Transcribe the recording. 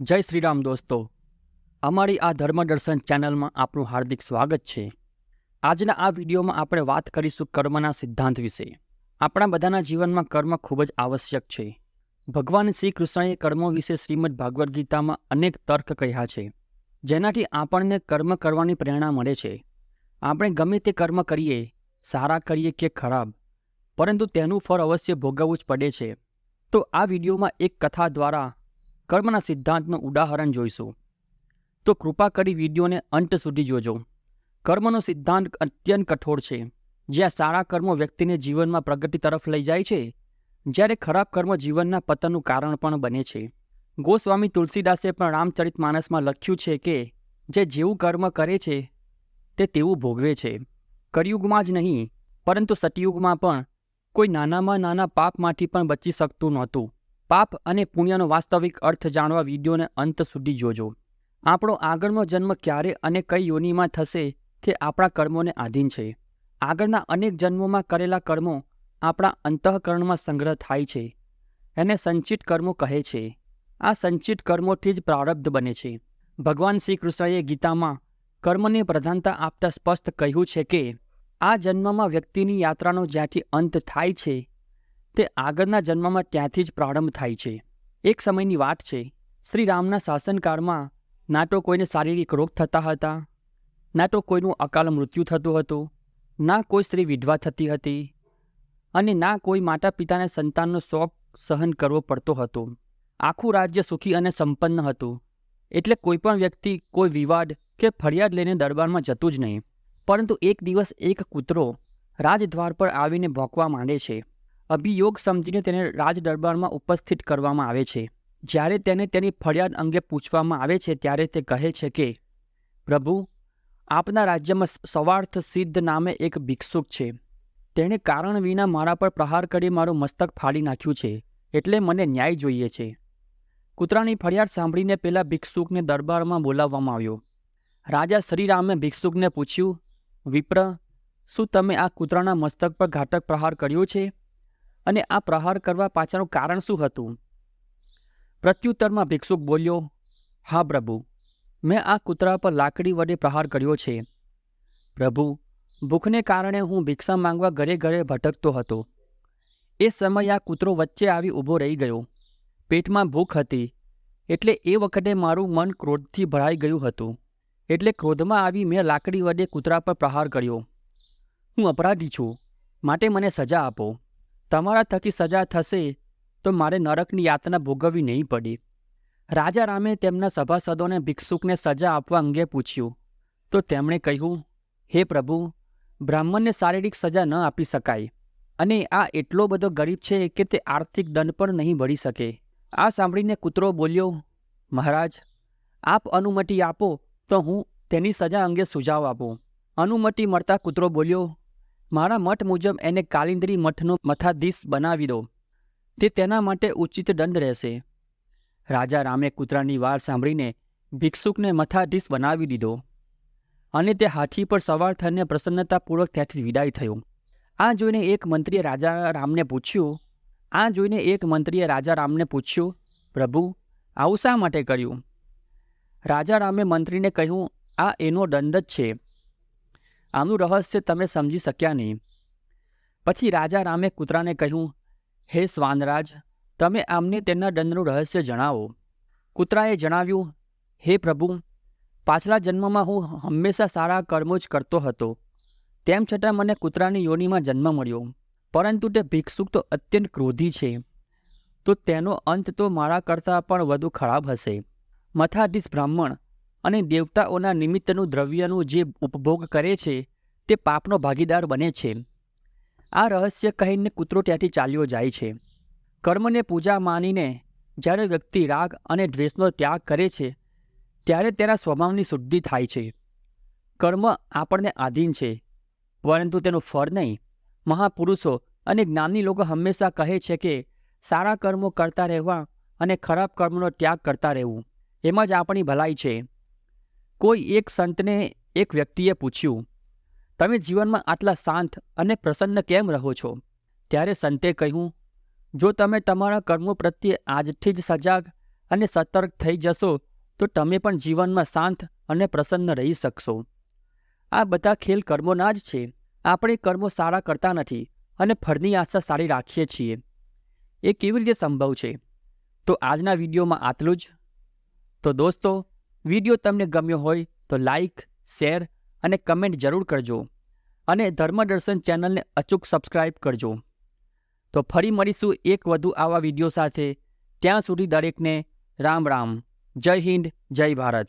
જય શ્રી રામ દોસ્તો. અમારી આ ધર્મદર્શન ચેનલમાં આપનું હાર્દિક સ્વાગત છે. આજના આ વિડીયોમાં આપણે વાત કરીશું કર્મના સિદ્ધાંત વિશે. આપણા બધાના જીવનમાં કર્મ ખૂબ જ આવશ્યક છે. ભગવાન શ્રી કૃષ્ણએ કર્મો વિશે શ્રીમદ ભાગવદ્ ગીતામાં અનેક તર્ક કહ્યા છે. જેનાથી આપણને કર્મ કરવાની પ્રેરણા મળે છે. આપણે ગમે તે કર્મ કરીએ, સારા કરીએ કે ખરાબ, પરંતુ તેનું ફળ અવશ્ય ભોગવવું જ પડે છે. તો આ વિડીયોમાં એક કથા દ્વારા કર્મના સિદ્ધાંતનું ઉદાહરણ જોઈશું. તો કૃપા કરી વિડીયોને અંત સુધી જોજો. કર્મનો સિદ્ધાંત અત્યંત કઠોર છે. જ્યાં સારા કર્મો વ્યક્તિને જીવનમાં પ્રગતિ તરફ લઈ જાય છે, જ્યારે ખરાબ કર્મ જીવનના પતનનું કારણ પણ બને છે. ગોસ્વામી તુલસીદાસે પણ રામચરિત માનસમાં લખ્યું છે કે, જે જેવું કર્મ કરે છે, તે તેવું ભોગવે છે. કળિયુગમાં જ નહીં, પરંતુ સતયુગમાં પણ કોઈ નાનામાં નાના પાપમાંથી પણ બચી શકતું નહોતું. પાપ અને પુણ્યનો વાસ્તવિક અર્થ જાણવા વિડીયોને અંત સુધી જોજો. આપણો આગળનો જન્મ ક્યારે અને કઈ યોનિમાં થશે તે આપણા કર્મોને આધીન છે. આગળના અનેક જન્મોમાં કરેલા કર્મો આપણા અંતઃકરણમાં સંગ્રહ થાય છે. એને સંચિત કર્મો કહે છે. આ સંચિત કર્મોથી જ પ્રારબ્ધ બને છે. ભગવાન શ્રી કૃષ્ણએ ગીતામાં કર્મને પ્રધાનતા આપતા સ્પષ્ટ કહ્યું છે કે, આ જન્મમાં વ્યક્તિની યાત્રાનો જ્યાંથી અંત થાય છે તે આગળના જન્મમાં ત્યાંથી જ પ્રારંભ થાય છે. એક સમયની વાત છે શ્રી રામના શાસનકાળમાં ના તો કોઈને શારીરિક રોગ થતા હતા, ના તો કોઈનું અકાલ મૃત્યુ થતું હતું, ના કોઈ સ્ત્રી વિધવા થતી હતી અને ના કોઈ માતા પિતાને સંતાનનો શોખ સહન કરવો પડતો હતો. આખું રાજ્ય સુખી અને સંપન્ન હતું. એટલે કોઈ પણ વ્યક્તિ, કોઈ વિવાદ કે ફરિયાદ લઈને દરબારમાં જતું જ નહીં. પરંતુ એક દિવસ એક કૂતરો રાજદ્વાર પર આવીને ભોંકવા માંડે છે. અભિયોગ સમજીને તેને રાજ દરબારમાં ઉપસ્થિત કરવામાં આવે છે. જ્યારે તેને તેની ફરિયાદ અંગે પૂછવામાં આવે છે, ત્યારે તે કહે છે કે, પ્રભુ, આપના રાજ્યમાં સવાર્થ સિદ્ધ નામે એક ભિક્ષુક છે. તેણે કારણ વિના મારા પર પ્રહાર કરી મારું મસ્તક ફાડી નાખ્યું છે, એટલે મને ન્યાય જોઈએ છે. કૂતરાની ફરિયાદ સાંભળીને પેલા ભિક્ષુકને દરબારમાં બોલાવવામાં આવ્યો. રાજા શ્રીરામે ભિક્ષુકને પૂછ્યું, વિપ્ર, શું તમે આ કૂતરાના મસ્તક પર ઘાતક પ્રહાર કર્યો છે? અને આ પ્રહાર કરવા પાછળનું કારણ શું હતું? પ્રત્યુત્તરમાં ભિક્ષુક બોલ્યો, હા પ્રભુ, મેં આ કૂતરા પર લાકડી વડે પ્રહાર કર્યો છે. પ્રભુ, ભૂખને કારણે હું ભિક્ષા માંગવા ઘરે ઘરે ભટકતો હતો. એ સમયે આ કૂતરો વચ્ચે આવી ઊભો રહી ગયો. પેટમાં ભૂખ હતી, એટલે એ વખતે મારું મન ક્રોધથી ભરાઈ ગયું હતું. એટલે ક્રોધમાં આવી મેં લાકડી વડે કૂતરા પર પ્રહાર કર્યો. હું અપરાધી છું, માટે મને સજા આપો. તમારા થકી સજા થશે તો મારે નરકની યાતના ભોગવવી નહીં પડી. રાજા રામે તેમના સભાસદોને ભિક્ષુકને સજા આપવા અંગે પૂછ્યું. તો તેમણે કહ્યું, હે પ્રભુ, બ્રાહ્મણને શારીરિક સજા ન આપી શકાય અને આ એટલો બધો ગરીબ છે કે તે આર્થિક દંડ પણ નહીં ભરી શકે. આ સાંભળીને કૂતરો બોલ્યો, મહારાજ, આપ અનુમતિ આપો તો હું તેની સજા અંગે સુઝાવ આપું. અનુમતિ મળતા કૂતરો બોલ્યો મારા મઠ મુજબ એને કાલિંદરી મઠનો મથાધીશ બનાવી દો. તે તેના માટે ઉચિત દંડ રહેશે. રાજા રામે કૂતરાની વાર સાંભળીને ભિક્ષુકને મથાધીશ બનાવી દીધો. અને તે હાથી પર સવાર થઈને પ્રસન્નતાપૂર્વક ત્યાંથી વિદાય થયો. આ જોઈને એક મંત્રીએ રાજા રામને પૂછ્યું, આ જોઈને એક મંત્રીએ રાજા રામને પૂછ્યું, પ્રભુ, આવું શા માટે કર્યું? રાજા રામે મંત્રીને કહ્યું, આ એનો દંડ જ છે. આનું રહસ્ય તમે સમજી શક્યા નહીં. પછી રાજા રામે કૂતરાને કહ્યું, હે શ્વાનરાજ તમે આમને તેના દંડનું રહસ્ય જણાવો. કૂતરાએ જણાવ્યું, હે પ્રભુ, પાછલા જન્મમાં હું હંમેશા સારા કર્મો જ કરતો હતો. તેમ છતાં મને કૂતરાની યોનિમાં જન્મ મળ્યો, પરંતુ તે ભિક્ષુક તો અત્યંત ક્રોધી છે. તો તેનો અંત તો મારા કરતાં પણ વધુ ખરાબ હશે. મથાધીશ બ્રાહ્મણ અને દેવતાઓના નિમિત્તનું દ્રવ્યનું જે ઉપભોગ કરે છે, તે પાપનો ભાગીદાર બને છે. આ રહસ્ય કહીને કૂતરો ત્યાંથી ચાલ્યો જાય છે. કર્મને પૂજા માનીને જ્યારે વ્યક્તિ રાગ અને દ્વેષનો ત્યાગ કરે છે, ત્યારે તેના સ્વભાવની શુદ્ધિ થાય છે. કર્મ આપણને આધીન છે, પરંતુ તેનું ફળ નહીં. મહાપુરુષો અને જ્ઞાની લોકો હંમેશા કહે છે કે, સારા કર્મો કરતા રહેવા અને ખરાબ કર્મનો ત્યાગ કરતા રહેવું. એમાં જ આપણી ભલાઈ છે. કોઈ એક સંતને એક વ્યક્તિએ પૂછ્યું, તમે જીવનમાં આટલા શાંત અને પ્રસન્ન કેમ રહો છો? ત્યારે સંતે કહ્યું, જો તમે તમારા કર્મો પ્રત્યે આજથી જ સજાગ અને સતર્ક થઈ જશો, તો તમે પણ જીવનમાં શાંત અને પ્રસન્ન રહી શકશો. આ બધા ખેલ કર્મોના જ છે. આપણે કર્મો સારા કરતા નથી અને ફળની આશા સારી રાખીએ છીએ. એ કેવી રીતે સંભવ છે? તો આજના વિડીયોમાં આટલું જ. તો દોસ્તો વીડિયો તમને ગમ્યો હોય તો લાઈક શેર અને કમેન્ટ જરૂર કરજો. અને ધર્મદર્શન ચેનલને અચૂક સબસ્ક્રાઇબ કરજો. તો ફરી મળીશું એક વધુ આવા વીડિયો સાથે. ત્યાં સુધી દરેકને રામ રામ. જય હિન્દ, જય ભારત.